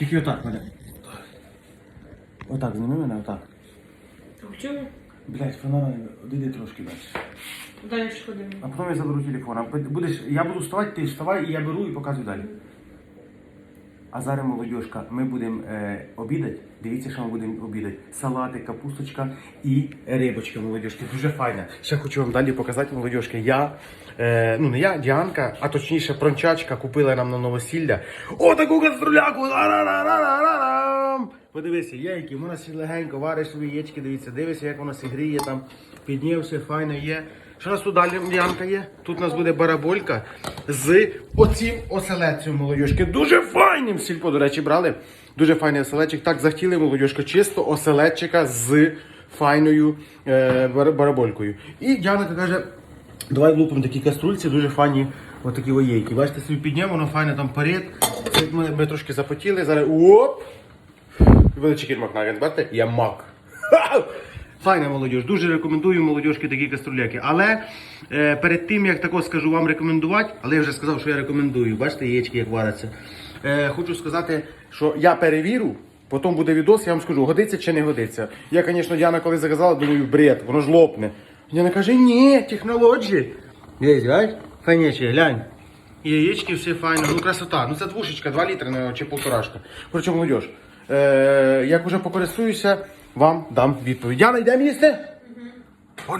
Тільки отак мене. Отак, зніми мене, отак. В чому? Блять, фонара, одійди трошки далі. Далі ж ходимо. А потім я заберу телефон. А будеш, я буду вставати, ти вставай, і я беру і показую далі. А зараз, молодіжка, ми будемо е, обідати. Дивіться, що ми будемо обідати. Салати, капусточка і рибочка, молодіжки. Дуже файна. Ще хочу вам далі показати, молодіжки. Я, е, ну не я, Діанка, а точніше прончачка купила нам на новосілля. О, таку каструляку! Подивися, яйки, вона сі легенько вариш свої яєчки, дивіться, дивися, як вона сігріє там, піднівся, файно є. Що у нас тут далі Діанка є? Тут у нас буде бараболька з оцім оселедцем молодіжки. Дуже файним сільпо, до речі, брали. Дуже файний оселедчик. Так захотіли молодіжка, чисто оселедчика з файною е, бараболькою. І Діанка каже, давай влупимо такі каструльці, дуже файні отакі воєйки. Бачите, собі підняв, воно файно там парить. Це Ми, ми трошки запотіли, зараз оп! Величий мак навіть, бачите? Я мак. Файна молодіж, дуже рекомендую молодіжки такі каструляки. Але е, перед тим як тако скажу вам рекомендувати, але я вже сказав, що я рекомендую. Бачите, яєчки як варяться. Е, хочу сказати, що я перевірю, потім буде відос, я вам скажу, годиться чи не годиться. Я, звісно, Діана, коли заказала, думаю, бред, воно ж лопне. Діана каже, ні, технології. Бачиш? Файнячі, глянь. Яєчки все файно, ну красота. Ну це двушечка, 2 літри чи полторашка. Коротше, молодіж. Е, як уже покористуюся, вам дам відповідь. Діана, йдемо їсти?